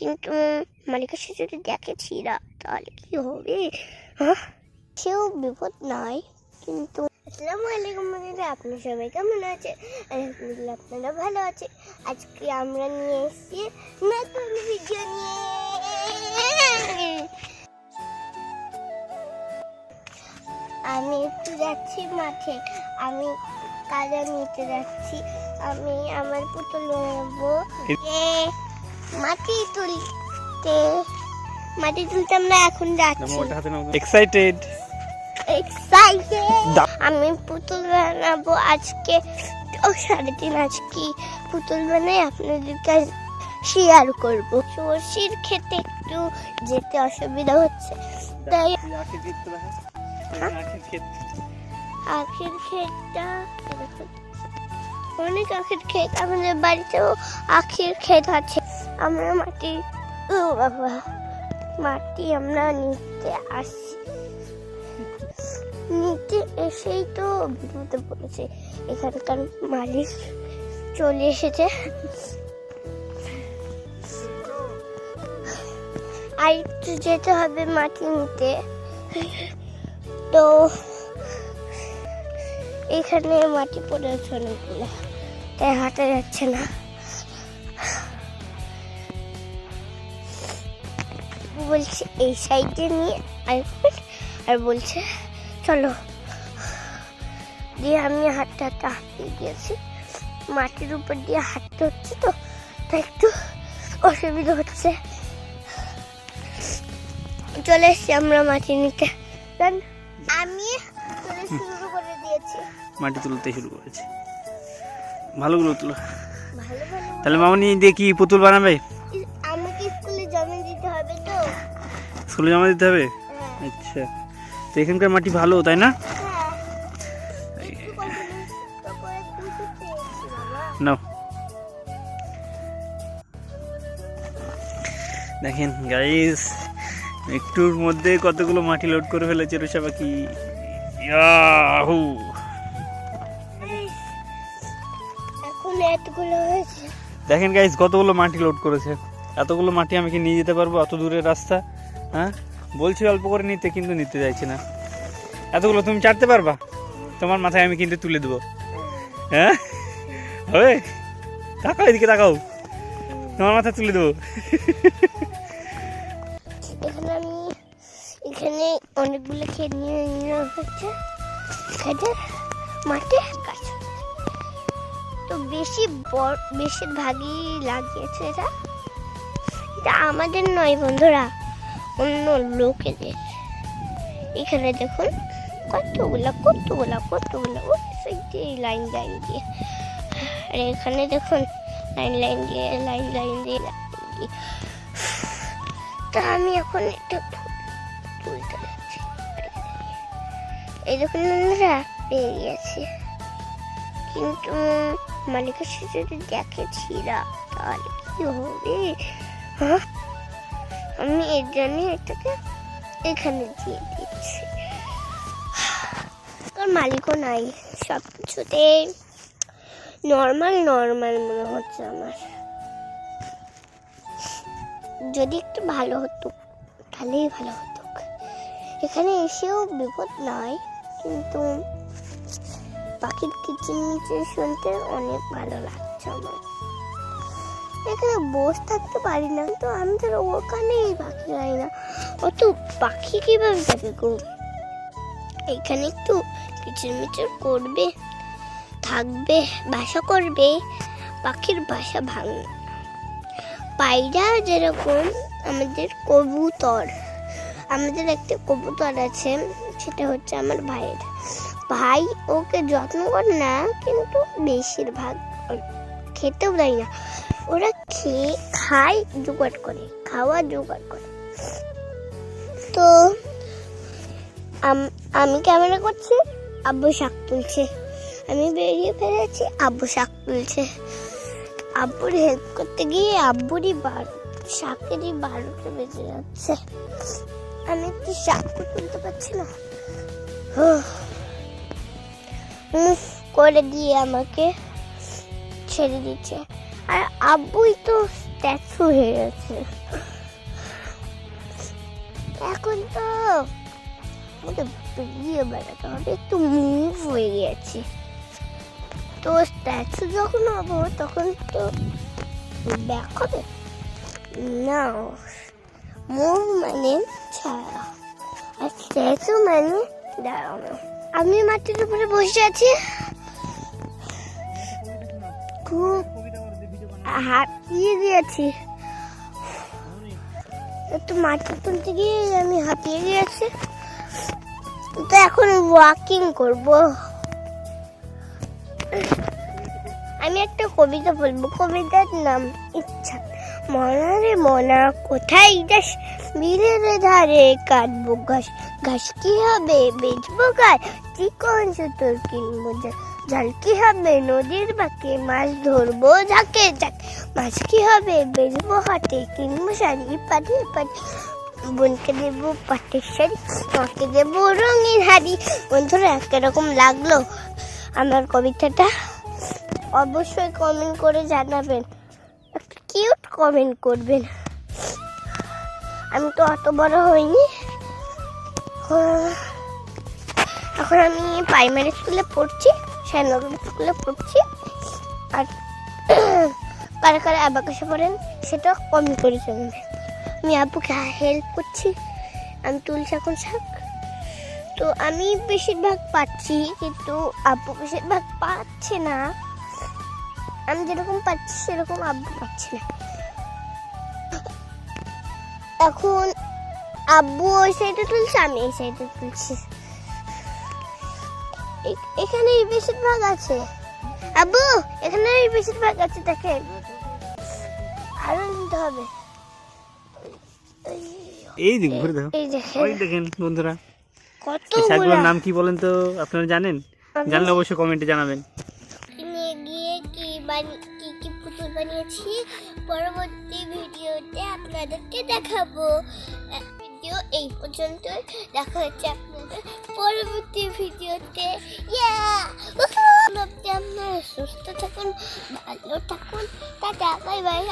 কিন্তু মালিকের সাথে যদি দেখেছি না তাহলে কি হবে? হ্যাঁ? সেও বিপদ নয় কিন্তু আসসালামু আলাইকুম বন্ধুরা আপনার সবাই কেমন আছে আলহামদুলিল্লাহ আপনারা ভালো আছে আজকে আমরা নিয়ে এসেছি নতুন ভিডিও নিয়ে। আমি একটু যাচ্ছি মাঠে আমি কাজা নিতে যাচ্ছি। আমি আমার পুতুল বানাবো। এ, মাটি তুলতে মাটি তুলতে আমরা এখন যাচ্ছি। এক্সাইটেড এক্সাইটেড আমি পুতুল বানাবো আজকে। ও সাড়ে তিন আজকে পুতুল বানাই আপনাদের কাছে শেয়ার করব। সর্ষির খেতে একটু যেতে অসুবিধা হচ্ছে। তাই আখের ক্ষেতটা অনেক আখের ক্ষেত আমাদের বাড়িতেও আখের ক্ষেত আছে। আমরা মাটি ও বাবা, মাটি আমরা নিতে আসি নিতে এসেই তো বিপদে পড়েছে। এখানকার মালিক চলে এসেছে। আর একটু যেতে হবে মাটি নিতে। তো এখানে মাটি পড়েছে অনেকগুলো। তাই হাঁটা যাচ্ছে না। বলছে, এই সাইডে নিয়ে আসবেন আর বলছে, চলো। দিয়ে আমি হাঁটতে হাঁটতে হাঁটতে গিয়েছি। মাটির উপর দিয়ে হাঁটতে হচ্ছে তো, তাই একটু অসুবিধা হচ্ছে। চলে এসছি আমরা মাটি নিতে। আমি শুরু করে দিয়েছি। মাটি তুলতে শুরু করেছে। ভালোগুলো তুলো। তাহলে মামনি দিয়ে কি পুতুল বানাবে? আমাকে স্কুলে জমা দিতে হবে তো। স্কুলে জমা দিতে হবে? হ্যাঁ। আচ্ছা। তো এখানকার মাটি ভালো তাই না? হ্যাঁ। নাও। দেখেন গাইস একটুর মধ্যে কতগুলো মাটি লোড করে ফেলেছে রুষা পাখি। ইয়াহু! এতগুলো হয়েছে। দেখেন গাইস কতগুলো মাটি লোড করেছে। এতগুলো মাটি আমি কি নিয়ে যেতে পারব? অত দূরের রাস্তা হ্যাঁ? বলছি অল্প করে নিতে কিন্তু নিতে চাইছি না। এতগুলো তুমি চাটতে পারবা? তোমার মাথায় আমি কিন্তু তুলে দেবো। হ্যাঁ? হবে? তাকাও এদিকে তাকাও। তোমার মাথায় তুলে দেবো। এখানে আমি এখানে অনেকগুলো ক্ষেত নিয়ে নেওয়া হচ্ছে মাঠে বেশি বেশিরভাগই লাগিয়েছে এটা এটা আমাদের নয় বন্ধুরা, অন্য লোকেদের। এখানে দেখুন, কতগুলা কতগুলা কতগুলা ওই সাইডে লাইন লাইন দিয়ে। আর এখানে দেখুন, লাইন লাইন দিয়ে, লাইন লাইন দিয়ে দিয়ে। তা আমি এখন একটা তুলতে যাচ্ছি। এই দেখুন বন্ধুরা পেয়ে কিন্তু মালিকের সাথে যদি দেখেছি না তাহলে কি হবে? হ্যাঁ? আমি এর জন্য এটাকে এখানে দিয়ে দিচ্ছি। তোর মালিকও নাই, সব কিছুতে নর্মাল নর্মাল মনে হচ্ছে আমার। যদি একটু ভালো হতো, তাহলেই ভালো হতো। এখানে এসেও বিপদ নয় কিন্তু পাখির কিচিরমিচির শুনতে অনেক ভালো লাগছে আমার। এখানে বসে থাকতে পারি না, তো আমি ধরো ওখানেই পাখি যাই না। অত পাখি কীভাবে যাবে গো? এখানে একটু কিচিরমিচির করবে, থাকবে, বাসা করবে, পাখির বাসা ভাঙবে পায়রা যেরকম আমাদের কবুতর, আমাদের একটা কবুতর আছে, সেটা হচ্ছে আমার ভাইয়ের। ভাই ওকে যত্ন করে না, কিন্তু বেশিরভাগ খেতেও দেয় না। ওরা খেয়ে খায়, জোগাড় করে, খাওয়া জোগাড় করে। তো আম- ক্যামেরা করছি, আব্বু শাক তুলছে। আমি বেরিয়ে ফেলেছি, আব্বু শাক তুলছে। আব্বুর হেল্প করতে গিয়ে আব্বুরই বার, শাকেরই বারোটা বেজে যাচ্ছে। আমি একটু শাক তুলতে পারছি না। মুখ করে দিয়ে আমাকে ছেড়ে দিচ্ছে। আর আব্বুই তো স্ট্যাচু হয়ে গেছে। এখন তো আমাকে বেরিয়ে বেড়াতে হবে, একটু মুভ হয়ে গেছে। তো স্ট্যাচু যখন হব, তখন তো ব্যাক হবে? না। মুভ মানে ছাড়া। আর স্ট্যাচু মানে দাঁড়ানো। আমি মাটির উপরে বসে আছি। খুব হাঁপিয়ে গিয়েছি একটু মাটি তুলতে গিয়ে আমি হাঁপিয়ে গিয়েছি তো এখন ওয়াকিং করব। আমি একটা কবিতা বলব। কবিতার নাম ইচ্ছা। মনা রে মনা, কোথায় যাস? বিলের ধারে কাটবো ঘাস। ঘাস কি হবে? বেচবো গাছ চিকন সুতোর কিনবো জাল কি হবে? নদীর বাঁকে মাছ ধরবো ঝাঁকে ঝাঁক। মাছ কি হবে? বেচবো হাটে কিনবো শাড়ি, পাটি পাটি। বোনকে দেবো পাটের শাড়ি, মাকে দেবো রঙিন হাড়ি। বন্ধুরা, কীরকম লাগল আমার কবিতাটা? অবশ্যই কমেন্ট করে জানাবেন। কিউট কমেন্ট করবেন। আমি তো অত বড় হইনি। এখন আমি প্রাইমারি স্কুলে পড়ছি শ্যানগর স্কুলে পড়ছি। আর কারা কারা অ্যাবাকাশে পড়েন, সেটা কমেন্ট করে জানাবেন। আমি আব্বুকে হেল্প করছি, আমি তুলছি এখন শাক। তো আমি বেশিরভাগ পাচ্ছি, কিন্তু আব্বু বেশিরভাগ পাচ্ছে না। আমি যেরকম পাচ্ছি, সেরকম আব্বু পাচ্ছে না। এখন আব্বু ওই সাইডে তুলছে আমি এই সাইডে তুলছি। এখানে বেশিরভাগ আছে। আব্বু এখানে বেশিরভাগ আছে দেখেন। আরও নিতে হবে। এই দিক ঘুরে দেখো। ওই দেখেন বন্ধুরা। কত শাকগুলোর নাম কি বলেন তো আপনারা জানেন? জানলে অবশ্যই কমেন্টে জানাবেন। নিয়ে গিয়ে কি বানি- কি কি পুতুল বানিয়েছি? পরবর্তী ভিডিওতে আপনাদেরকে দেখাবো। ভিডিও এই পর্যন্ত দেখা হচ্ছে আপনাদের পরবর্তী ভিডিওতে। ইয়া আপনারা সুস্থ থাকুন, ভালো থাকুন। Tata, bye bye.